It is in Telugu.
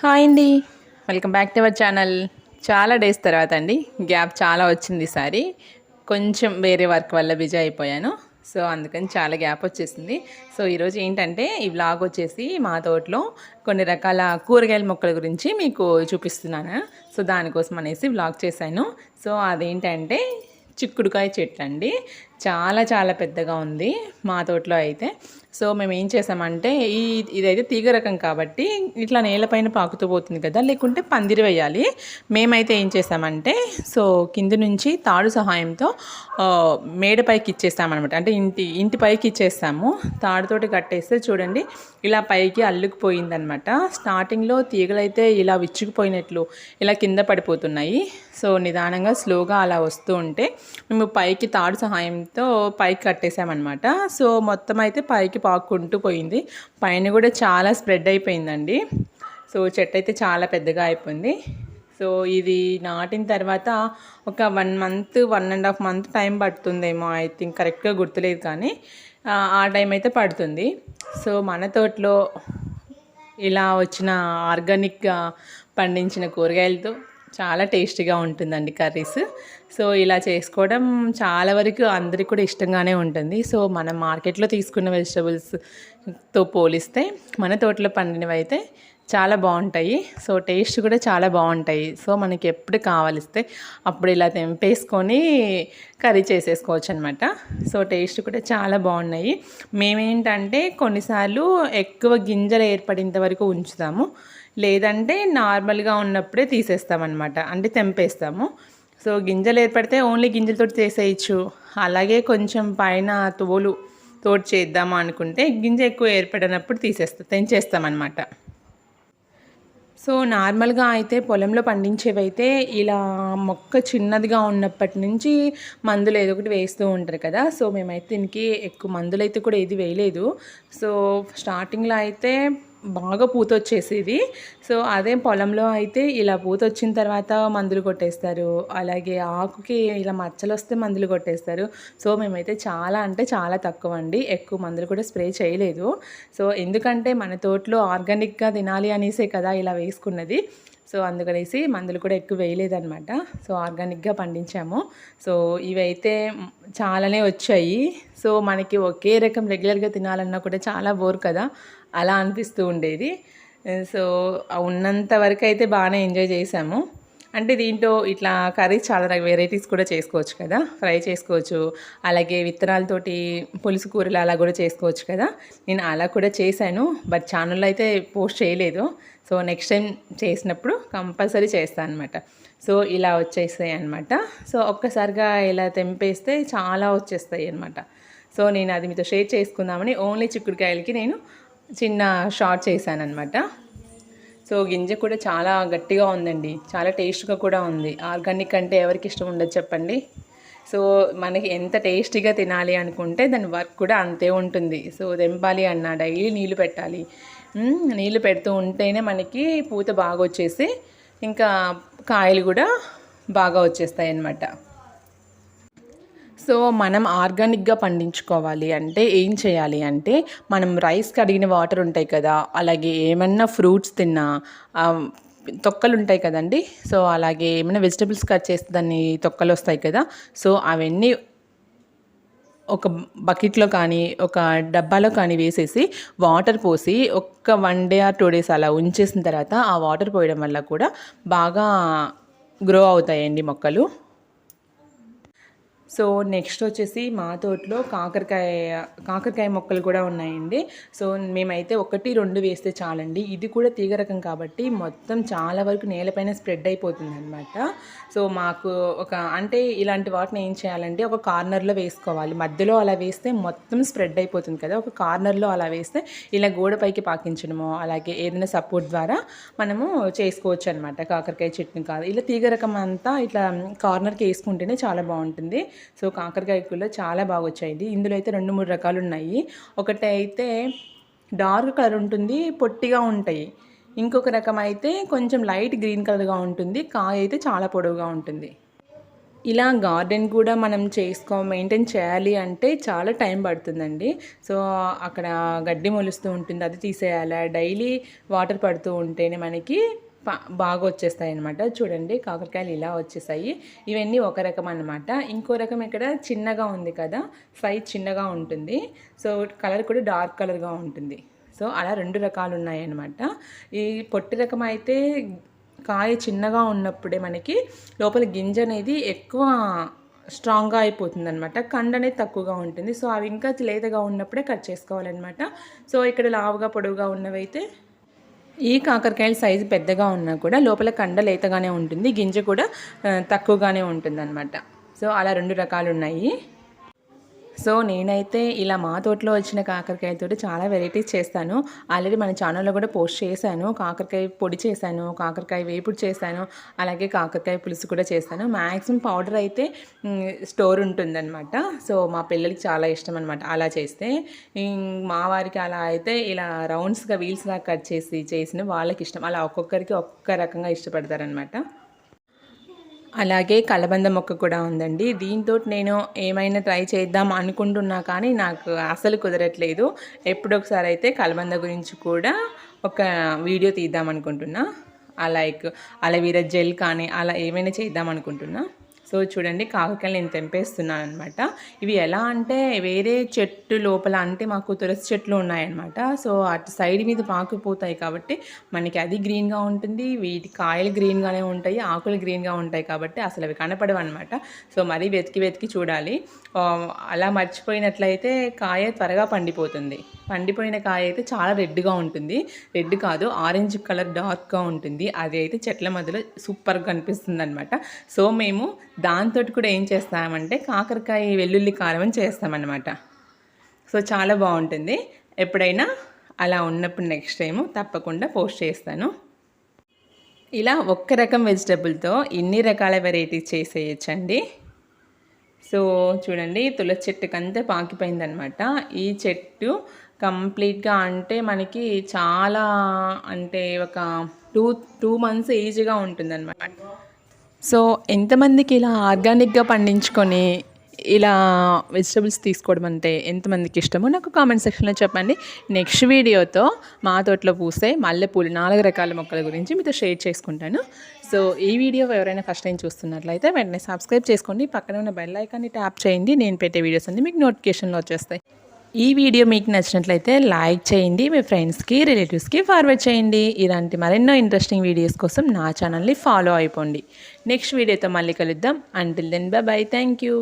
హాయ్ అండి. Welcome back to our channel. చాలా డేస్ తర్వాత అండి. గ్యాప్ చాలా వచ్చింది ఈసారి కొంచెం వేరే వర్క్ వల్ల బిజీ అయిపోయాను. సో అందుకని చాలా గ్యాప్ వచ్చేసింది. సో ఈరోజు ఏంటంటే ఈ వ్లాగ్ వచ్చేసి మా తోటలో కొన్ని రకాల కూరగాయల మొక్కల గురించి మీకు చూపిస్తున్నాను. సో దానికోసం అనేసి వ్లాగ్ చేశాను. సో అదేంటంటే చిక్కుడుకాయ చెట్లు అండి. చాలా చాలా పెద్దగా ఉంది మా తోటలో అయితే. సో మేము ఏం చేసామంటే ఈ ఇదైతే తీగ రకం కాబట్టి ఇట్లా నేలపైన పాకుతూ పోతుంది కదా లేకుంటే పందిరి వేయాలి. మేమైతే ఏం చేసామంటే సో కింద నుంచి తాడు సహాయంతో మేడపైకి ఇచ్చేస్తామన్నమాట. అంటే ఇంటి ఇంటి పైకి ఇచ్చేస్తాము. తాడుతోటి కట్టేస్తే చూడండి ఇలా పైకి అల్లుకుపోయిందనమాట స్టార్టింగ్లో తీగలైతే ఇలా విచ్చుకుపోయినట్లు ఇలా కింద పడిపోతున్నాయి. సో నిదానంగా స్లోగా అలా వస్తూ ఉంటే మేము పైకి తాడు సహాయంతో పైకి కట్టేసామన్నమాట. సో మొత్తం అయితే పైకి పాక్కుంటూ పోయింది. పైన కూడా చాలా స్ప్రెడ్ అయిపోయిందండి. సో చెట్టు అయితే చాలా పెద్దగా అయిపోయింది. సో ఇది నాటిన తర్వాత ఒక one month one and half month time పడుతుందేమో ఐ థింక్ కరెక్ట్గా గుర్తులేదు కానీ ఆ, ఆ టైం అయితే పడుతుంది. సో మన తోటలో ఇలా వచ్చిన ఆర్గానిక్గా పండించిన కూరగాయలతో చాలా టేస్టీగా ఉంటుందండి కర్రీస్. సో ఇలా చేసుకోవడం చాలా వరకు అందరికి కూడా ఇష్టంగానే ఉంటుంది. సో మనం మార్కెట్లో తీసుకున్న తో పోలిస్తే మన తోటలో పండినవి అయితే చాలా బాగుంటాయి. సో టేస్ట్ కూడా చాలా బాగుంటాయి. సో మనకి ఎప్పుడు కావలిస్తే అప్పుడు ఇలా తెంపేసుకొని కర్రీ చేసేసుకోవచ్చు అనమాట సో టేస్ట్ కూడా చాలా బాగున్నాయి. మేమేంటంటే కొన్నిసార్లు ఎక్కువ గింజలు ఏర్పడేంత వరకు ఉంచుతాము. లేదంటే నార్మల్గా ఉన్నప్పుడే తీసేస్తామన్నమాట అంటే తెంపేస్తాము. సో గింజలు ఏర్పడితే ఓన్లీ గింజలతో చేసేయచ్చు అలాగే కొంచెం పైన తోలు తోడు చేద్దామా అనుకుంటే గింజ ఎక్కువ ఏర్పడినప్పుడు తీసేస్తా తెంచేస్తామన్నమాట. సో నార్మల్గా అయితే పొలంలో పండించేవి అయితే ఇలా మొక్క చిన్నదిగా ఉన్నప్పటి నుంచి మందులు ఏదో ఒకటి వేస్తూ ఉంటారు కదా సో మేమైతే దీనికి ఎక్కువ మందులు అయితే కూడా ఏది వేయలేదు. సో స్టార్టింగ్లో అయితే బాగా పూత వచ్చేసేది సో అదే పొలంలో అయితే ఇలా పూత వచ్చిన తర్వాత మందులు కొట్టేస్తారు. అలాగే ఆకుకి ఇలా మచ్చలు వస్తే మందులు కొట్టేస్తారు. సో మేమైతే చాలా అంటే చాలా తక్కువ అండి ఎక్కువ మందులు కూడా స్ప్రే చేయలేదు. సో ఎందుకంటే మన తోటలో ఆర్గానిక్గా తినాలి అనేసే కదా ఇలా వేసుకున్నది. సో అందుకనేసి మందులు కూడా ఎక్కువ వేయలేదన్నమాట. సో ఆర్గానిక్గా పండించాము. సో ఇవైతే చాలానే వచ్చాయి. సో మనకి ఒకే రకం రెగ్యులర్గా తినాలన్నా కూడా చాలా బోర్ కదా. అలా అనిపిస్తూ ఉండేది. సో ఉన్నంత వరకు అయితే బాగానే ఎంజాయ్ చేసాము అంటే దీంట్లో ఇట్లా కర్రీ చాలా వెరైటీస్ కూడా చేసుకోవచ్చు కదా ఫ్రై చేసుకోవచ్చు. అలాగే విత్తనాలతోటి పులుసు కూరలు అలా కూడా చేసుకోవచ్చు కదా. నేను అలా కూడా చేశాను బట్ ఛానల్లో అయితే పోస్ట్ చేయలేదు. సో నెక్స్ట్ టైం చేసినప్పుడు కంపల్సరీ చేస్తాను అనమాట సో ఇలా వచ్చేస్తాయి అనమాట సో ఒక్కసారిగా ఇలా తెంపేస్తే చాలా వచ్చేస్తాయి అనమాట సో నేను అది మీతో షేర్ చేసుకుందామని ఓన్లీ చిక్కుడుకాయలకి నేను చిన్న షార్ట్ చేశానమాట సో గింజ కూడా చాలా గట్టిగా ఉందండి. చాలా టేస్ట్గా కూడా ఉంది. ఆర్గానిక్ అంటే ఎవరికి ఇష్టం ఉండదు చెప్పండి. సో మనకి ఎంత టేస్టీగా తినాలి అనుకుంటే దాని వర్క్ కూడా అంతే ఉంటుంది. సో తెంపాలి అన్న డైలీ నీళ్ళు పెట్టాలి. నీళ్ళు పెడుతూ ఉంటేనే మనకి పూత బాగా వచ్చేసి ఇంకా కాయలు కూడా బాగా వచ్చేస్తాయి అన్నమాట సో మనం ఆర్గానిక్గా పండించుకోవాలి అంటే ఏం చేయాలి అంటే మనం రైస్ కడిగిన వాటర్ ఉంటాయి కదా అలాగే ఏమన్నా ఫ్రూట్స్ తిన్నా తొక్కలు ఉంటాయి కదండి. సో అలాగే ఏమైనా వెజిటబుల్స్ కట్ చేస్తే దాన్ని తొక్కలు వస్తాయి కదా సో అవన్నీ ఒక బకెట్లో కానీ ఒక డబ్బాలో కానీ వేసేసి వాటర్ పోసి ఒక్క one day or two days అలా ఉంచేసిన తర్వాత ఆ వాటర్ పోయడం వల్ల కూడా బాగా గ్రో అవుతాయండి మొక్కలు. సో నెక్స్ట్ వచ్చేసి మా తోటలో కాకరకాయ కాకరకాయ మొక్కలు కూడా ఉన్నాయండి. సో మేమైతే ఒకటి రెండు వేస్తే చాలండి. ఇది కూడా తీగ రకం కాబట్టి మొత్తం చాలా వరకు నేలపైన స్ప్రెడ్ అయిపోతుంది అనమాట సో మాకు ఒక అంటే ఇలాంటి వాటిని ఏం చేయాలంటే ఒక కార్నర్లో వేసుకోవాలి. మధ్యలో అలా వేస్తే మొత్తం స్ప్రెడ్ అయిపోతుంది కదా. ఒక కార్నర్లో అలా వేస్తే ఇలా గోడపైకి పాకించడమో అలాగే ఏదైనా సపోర్ట్ ద్వారా మనము చేసుకోవచ్చు అనమాట కాకరకాయ చెట్ని కాదు. ఇలా తీగ రకం అంతా ఇట్లా కార్నర్కి వేసుకుంటేనే చాలా బాగుంటుంది. సో కాకరకాయ కూర చాలా బాగా వచ్చాయి ఇందులో అయితే రెండు మూడు రకాలు ఉన్నాయి ఒకటి అయితే డార్క్ కలర్ ఉంటుంది పొట్టిగా ఉంటాయి. ఇంకొక రకం అయితే కొంచెం లైట్ గ్రీన్ కలర్గా ఉంటుంది కాయ అయితే చాలా పొడవుగా ఉంటుంది. ఇలా గార్డెన్ కూడా మనం చేసుకో మెయింటైన్ చేయాలి అంటే చాలా టైం పడుతుందండి. సో అక్కడ గడ్డి మొలుస్తూ ఉంటుంది అది తీసేయాలి. డైలీ వాటర్ పడుతూ ఉంటేనే మనకి బాగా వచ్చేస్తాయి అనమాట చూడండి కాకరకాయలు ఇలా వచ్చేసాయి. ఇవన్నీ ఒక రకం అనమాట ఇంకో రకం ఇక్కడ చిన్నగా ఉంది కదా సైజ్ చిన్నగా ఉంటుంది. సో కలర్ కూడా డార్క్ కలర్గా ఉంటుంది. సో అలా రెండు రకాలు ఉన్నాయన్నమాట. ఈ పొట్టి రకం అయితే కాయ చిన్నగా ఉన్నప్పుడే మనకి లోపల గింజ అనేది ఎక్కువ స్ట్రాంగ్గా అయిపోతుంది అనమాట కండ అనేది తక్కువగా ఉంటుంది. సో అవి ఇంకా లేతగా ఉన్నప్పుడే కట్ చేసుకోవాలన్నమాట. సో ఇక్కడ లావుగా పొడవుగా ఉన్నవైతే ఈ కాకరకాయల సైజు పెద్దగా ఉన్నా కూడా లోపల కండ లేతగానే ఉంటుంది గింజ కూడా తక్కువగానే ఉంటుంది సో అలా రెండు రకాలు ఉన్నాయి సో నేనైతే ఇలా మా తోటలో వచ్చిన కాకరకాయలతో చాలా వెరైటీస్ చేస్తాను. ఆల్రెడీ మన ఛానల్లో కూడా పోస్ట్ చేశాను. కాకరకాయ పొడి చేశాను కాకరకాయ వేపుడు చేశాను అలాగే కాకరకాయ పులుసు కూడా చేశాను మ్యాక్సిమం పౌడర్ అయితే స్టోర్ ఉంటుందన్నమాట. సో మా పిల్లలకి చాలా ఇష్టం అనమాట అలా చేస్తే. మా వారికి అలా అయితే ఇలా రౌండ్స్గా వీల్స్గా కట్ చేసి చేసిన వాళ్ళకి ఇష్టం. అలా ఒక్కొక్కరికి ఒక్కొక్క రకంగా ఇష్టపడతారనమాట అలాగే కలబంద మొక్క కూడా ఉందండి. దీంతో నేను ఏమైనా ట్రై చేద్దాం అనుకుంటున్నా కానీ నాకు అసలు కుదరట్లేదు. ఎప్పుడొకసారి అయితే కలబంద గురించి కూడా ఒక వీడియో తీద్దాం అనుకుంటున్నా. లైక్ అలవీరా జెల్ కానీ అలా ఏమైనా చేద్దాం అనుకుంటున్నా. సో చూడండి కాకరకాయలు నేను తెంపేస్తున్నాను అనమాట ఇవి ఎలా అంటే వేరే చెట్టు లోపల అంటే మాకు తులసి చెట్లు ఉన్నాయన్నమాట. సో అటు సైడ్ మీద పాకిపోతాయి కాబట్టి మనకి అది గ్రీన్గా ఉంటుంది వీటి కాయలు గ్రీన్గానే ఉంటాయి ఆకులు గ్రీన్గా ఉంటాయి కాబట్టి అసలు అవి కనపడవు అనమాట సో మరీ వెతికి వెతికి చూడాలి. అలా మర్చిపోయినట్లయితే కాయ త్వరగా పండిపోతుంది. పండిపోయిన కాయ అయితే చాలా రెడ్గా ఉంటుంది. రెడ్ కాదు ఆరెంజ్ కలర్ డార్క్గా ఉంటుంది. అది అయితే చెట్ల మధ్యలో సూపర్గా కనిపిస్తుంది అనమాట సో మేము దాంతో కూడా ఏం చేస్తామంటే కాకరకాయ వెల్లుల్లి కారం అని చేస్తామన్నమాట. సో చాలా బాగుంటుంది. ఎప్పుడైనా అలా ఉన్నప్పుడు నెక్స్ట్ టైము తప్పకుండా పోస్ట్ చేస్తాను. ఇలా ఒక్క రకం వెజిటబుల్తో ఇన్ని రకాల వెరైటీస్ చేసేయచ్చండి. సో చూడండి తులసి చెట్టుకంతా పాకిపోయిందనమాట ఈ చెట్టు కంప్లీట్గా అంటే మనకి చాలా అంటే ఒక టూ టూ మంత్స్ ఈజీగా ఉంటుందన్నమాట. సో ఎంతమందికి ఇలా ఆర్గానిక్గా పండించుకొని ఇలా వెజిటబుల్స్ తీసుకోవడం అంటే ఎంతమందికి ఇష్టమో నాకు కామెంట్ సెక్షన్లో చెప్పండి. నెక్స్ట్ వీడియోతో మా తోటలో పూసే మల్లెపూలు నాలుగు రకాల మొక్కల గురించి మీతో షేర్ చేసుకుంటాను. సో ఈ వీడియో ఎవరైనా ఫస్ట్ టైం చూస్తున్నట్లయితే వెంటనే సబ్స్క్రైబ్ చేసుకోండి. పక్కన ఉన్న బెల్ ఐకాన్ని ట్యాప్ చేయండి. నేను పెట్టే వీడియోస్ అన్ని మీకు నోటిఫికేషన్లో వచ్చేస్తాయి. ఈ వీడియో మీకు నచ్చినట్లయితే లైక్ చేయండి. మీ ఫ్రెండ్స్కి రిలేటివ్స్కి ఫార్వర్డ్ చేయండి. ఇలాంటి మరెన్నో ఇంట్రెస్టింగ్ వీడియోస్ కోసం నా ఛానల్ని ఫాలో అయిపోండి. నెక్స్ట్ వీడియోతో మళ్ళీ కలుద్దాం. Until then bye thank you